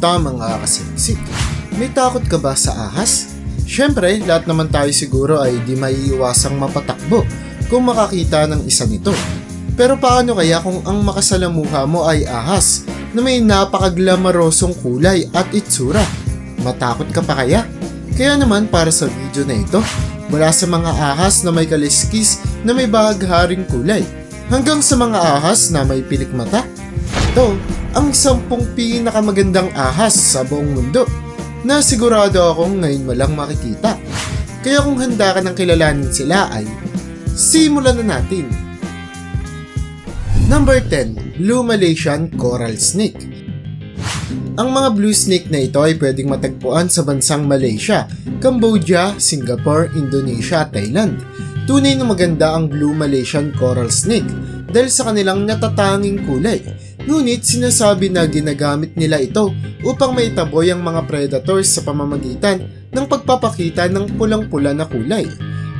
Kamusta mga kasiksik? May takot ka ba sa ahas? Siyempre, lahat naman tayo siguro ay di maiiwasang mapatakbo kung makakita ng isa nito. Pero paano kaya kung ang makasalamuha mo ay ahas na may napakaglamarosong kulay at itsura? Matakot ka pa kaya? Kaya naman para sa video na ito, mula sa mga ahas na may kaliskis na may bahagharing kulay, hanggang sa mga ahas na may pilik mata, ito ang sampung pinakamagandang ahas sa buong mundo na sigurado akong ngayon mo lang makikita. Kaya kung handa ka ng kilalanin sila ay simulan na natin. Number 10, Blue Malaysian Coral Snake. Ang mga blue snake na ito ay pwedeng matagpuan sa bansang Malaysia, Cambodia, Singapore, Indonesia Thailand. Tunay na maganda ang Blue Malaysian Coral Snake dahil sa kanilang natatanging kulay. Ngunit sinasabi na ginagamit nila ito upang maitaboy ang mga predators sa pamamagitan ng pagpapakita ng pulang-pula na kulay.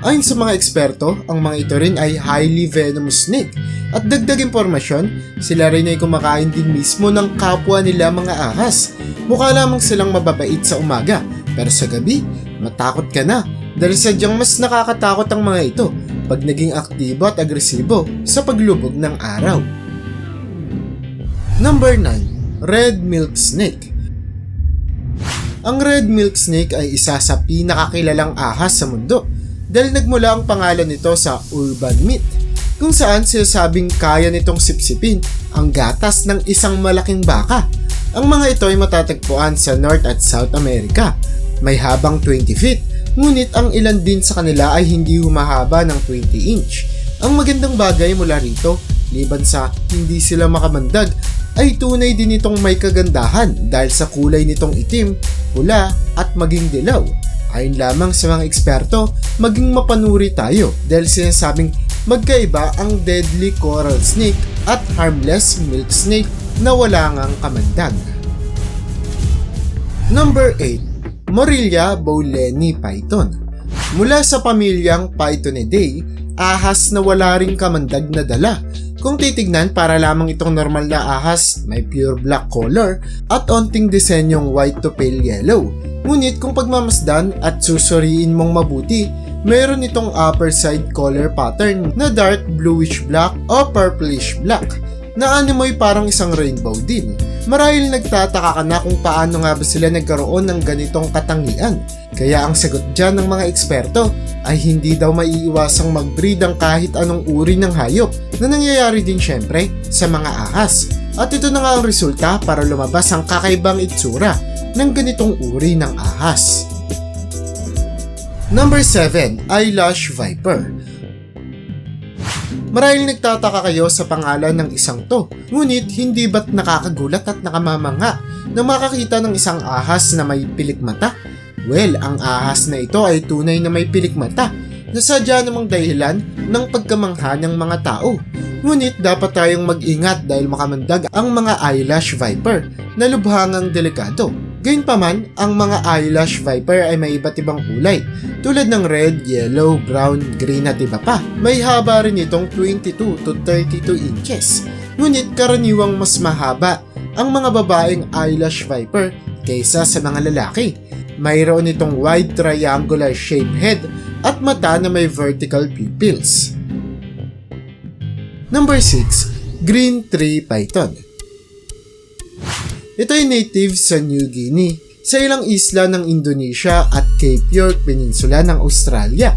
Ayon sa mga eksperto, ang mga ito rin ay highly venomous snake. At dagdag impormasyon, sila rin ay kumakain din mismo ng kapwa nila mga ahas. Mukha lamang silang mababait sa umaga, pero sa gabi, matakot ka na dahil sadyang mas nakakatakot ang mga ito pag naging aktibo at agresibo sa paglubog ng araw. Number 9. Red Milk Snake Ang red milk snake ay isa sa pinakakilalang ahas sa mundo dahil nagmula ang pangalan nito sa urban myth kung saan sinasabing kaya nitong sipsipin ang gatas ng isang malaking baka. Ang mga ito ay matatagpuan sa North at South America. May habang 20 feet, ngunit ang ilan din sa kanila ay hindi humahaba ng 20 inch. Ang magandang bagay mula rito, liban sa hindi sila makamandag, ay tunay din itong may kagandahan dahil sa kulay nitong itim, pula at maging dilaw. Ayon lamang sa mga eksperto, maging mapanuri tayo dahil sinasabing magkaiba ang deadly coral snake at harmless milk snake na wala ngang kamandag. Number 8. Morilla bowleni python Mula sa pamilyang Pythonidae, ahas na wala ring kamandag na dala kung titignan para lamang itong normal na ahas, may pure black color at onting disenyong white to pale yellow. Ngunit kung pagmamasdan at susuriin mong mabuti, meron itong upper side color pattern na dark bluish black o purplish black na animoy parang isang rainbow din. Marahil nagtataka ka na kung paano nga ba sila nagkaroon ng ganitong katangian. Kaya ang sagot dyan ng mga eksperto ay hindi daw maiiwasang mag-breed ang kahit anong uri ng hayop na nangyayari din syempre sa mga ahas. At ito na nga ang resulta para lumabas ang kakaibang itsura ng ganitong uri ng ahas. Number 7, Eyelash Viper. Marahil nagtataka kayo sa pangalan ng isang to, ngunit hindi ba't nakakagulat at nakamamanga na makakita ng isang ahas na may pilik mata? Well, ang ahas na ito ay tunay na may pilik mata na sadya namang dahilan ng pagkamangha ng mga tao. Ngunit dapat tayong mag-ingat dahil makamandag ang mga eyelash viper na lubhangang delikado. Gayunpaman, ang mga eyelash viper ay may iba't ibang kulay, tulad ng red, yellow, brown, green at iba pa. May haba rin itong 22 to 32 inches. Ngunit karaniwang mas mahaba ang mga babaeng eyelash viper kaysa sa mga lalaki. Mayroon itong wide triangular shaped head at mata na may vertical pupils. Number 6. Green Tree Python ito ay native sa New Guinea, sa ilang isla ng Indonesia at Cape York Peninsula ng Australia.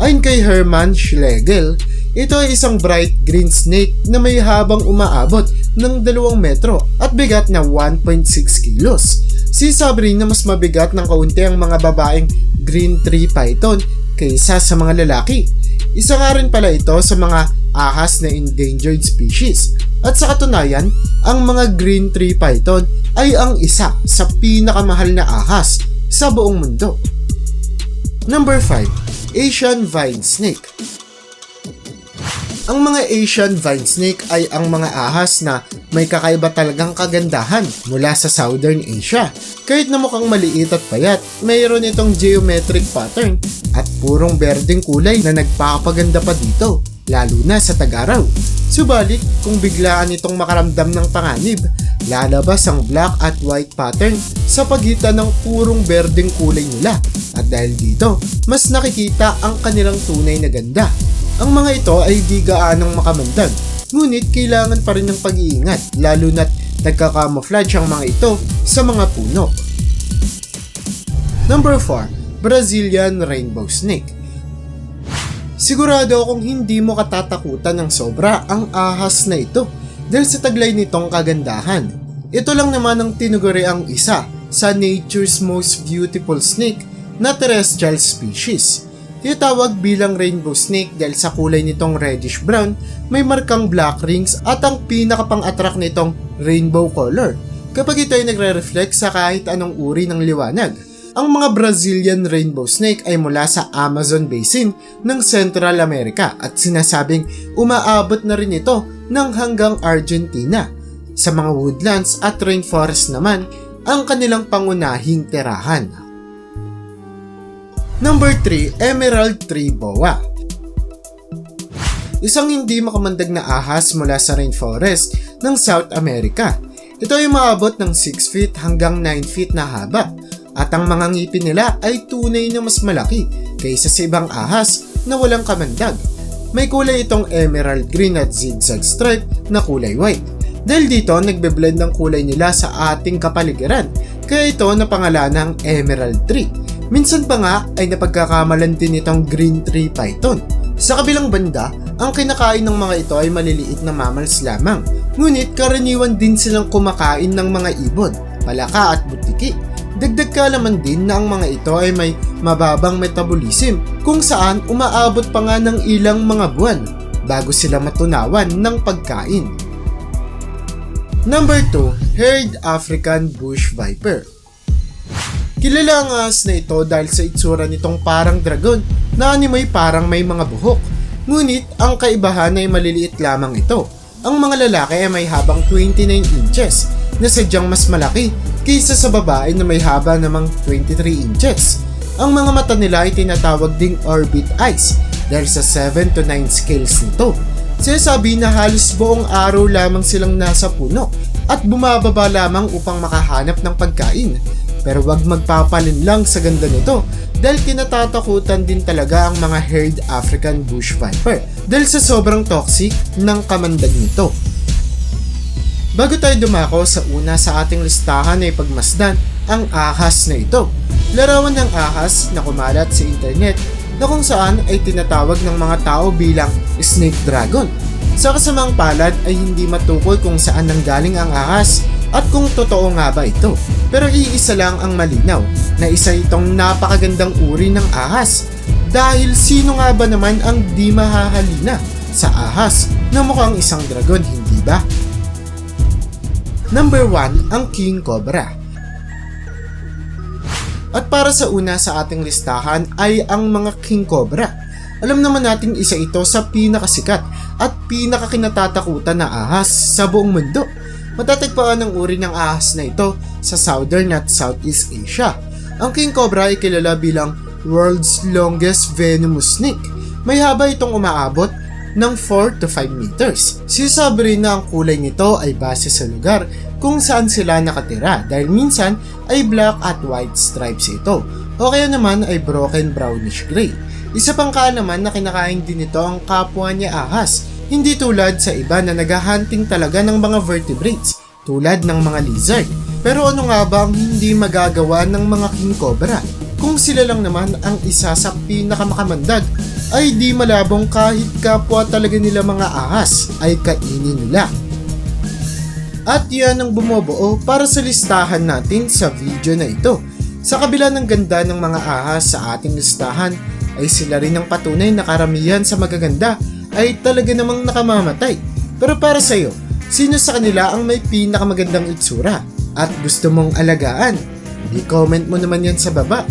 Ayon kay Herman Schlegel, ito ay isang bright green snake na may habang umaabot ng 2 metro at bigat na 1.6 kilos. Sinasabi rin na mas mabigat ng kaunti ang mga babaeng green tree python kaysa sa mga lalaki. Isa nga rin pala ito sa mga ahas na endangered species. At sa katunayan, ang mga green tree python ay ang isa sa pinakamahal na ahas sa buong mundo. Number 5. Asian Vine Snake Ang mga Asian Vine Snake ay ang mga ahas na may kakaiba talagang kagandahan mula sa Southern Asia. Kahit na mukhang maliit at payat, mayroon itong geometric pattern at purong berdeng kulay na nagpapaganda pa dito. Lalo na sa tag-araw. Subalit, kung biglaan itong makaramdam ng panganib, lalabas ang black at white pattern sa pagitan ng purong berdeng kulay nila. At dahil dito, mas nakikita ang kanilang tunay na ganda. Ang mga ito ay di gaanong makamandag, ngunit kailangan pa rin ng pag-iingat, lalo na't nagkakamouflage ang mga ito sa mga puno. Number 4. Brazilian Rainbow Snake Sigurado akong hindi mo katatakutan ng sobra ang ahas na ito dahil sa taglay nitong kagandahan. Ito lang naman ang tinuguri ang isa sa nature's most beautiful snake na terrestrial species. Tinatawag bilang rainbow snake dahil sa kulay nitong reddish brown, may markang black rings at ang pinakapang-attract nitong rainbow color kapag ito ay nagre-reflect sa kahit anong uri ng liwanag. Ang mga Brazilian rainbow snake ay mula sa Amazon Basin ng Central America at sinasabing umaabot na rin ito ng hanggang Argentina. Sa mga woodlands at rainforest naman ang kanilang pangunahing tirahan. Number 3, Emerald Tree Boa. Isang hindi makamandag na ahas mula sa rainforest ng South America. Ito ay maabot ng 6 feet hanggang 9 feet na haba at ang mga ngipin nila ay tunay na mas malaki kaysa sa ibang ahas na walang kamandag. May kulay itong emerald green at zigzag stripe na kulay white. Dahil dito, nagbe-blend ng kulay nila sa ating kapaligiran, kaya ito napangalan ng emerald tree. Minsan pa nga ay napagkakamalan din itong green tree python. Sa kabilang banda, ang kinakain ng mga ito ay maliliit na mammals lamang. Ngunit karaniwan din silang kumakain ng mga ibon, palaka at butiki. Dagdag kaalaman din na ang mga ito ay may mababang metabolism kung saan umaabot pa nga ng ilang mga buwan bago sila matunawan ng pagkain. Number 2, Haired African Bush Viper. Kilala ang ahas na ito dahil sa itsura nitong parang dragon na animoy parang may mga buhok. Ngunit ang kaibahan ay maliliit lamang ito. Ang mga lalaki ay may habang 29 inches na sadyang mas malaki kaysa sa babae na may haba namang 23 inches. Ang mga mata nila ay tinatawag ding orbit eyes dahil sa 7 to 9 scales nito. Sinasabi na halos buong araw lamang silang nasa puno at bumababa lamang upang makahanap ng pagkain. Pero wag magpapalin lang sa ganda nito dahil kinatatakutan din talaga ang mga haired African bush viper dahil sa sobrang toxic ng kamandag nito. Bago tayo dumako sa una sa ating listahan ay pagmasdan ang ahas na ito. Larawan ng ahas na kumalat sa internet na kung saan ay tinatawag ng mga tao bilang snake dragon. Sa kasamang palad ay hindi matukoy kung saan nanggaling ang ahas at kung totoo nga ba ito. Pero iisa lang ang malinaw na isa itong napakagandang uri ng ahas. Dahil sino nga ba naman ang di mahahalina sa ahas na mukhang isang dragon, hindi ba? Number 1, ang King Cobra. At para sa una sa ating listahan ay ang mga King Cobra. Alam naman natin isa ito sa pinakasikat at pinakakinatatakutan na ahas sa buong mundo. Matatagpuan ang uri ng ahas na ito sa Southern at Southeast Asia. Ang King Cobra ay kilala bilang world's longest venomous snake. May haba itong umaabot ng 4 to 5 meters. Sinasabi rin na ang kulay nito ay base sa lugar kung saan sila nakatira dahil minsan ay black at white stripes ito o kaya naman ay broken brownish gray. Isa pang kaalaman na kinakain din nito ang kapwa niya ahas, hindi tulad sa iba na naghahunting talaga ng mga vertebrates tulad ng mga lizard. Pero ano nga ba ang hindi magagawa ng mga king cobra? Kung sila lang naman ang isa sa pinakamakamandag ay di malabong kahit kapwa talaga nila mga ahas ay kainin nila. At yan ang bumubuo para sa listahan natin sa video na ito. Sa kabila ng ganda ng mga ahas sa ating listahan, ay sila rin ang patunay na karamihan sa magaganda ay talaga namang nakamamatay. Pero para sa iyo, sino sa kanila ang may pinakamagandang itsura at gusto mong alagaan? I-comment mo naman yan sa baba.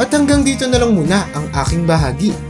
At hanggang dito na lang muna ang aking bahagi.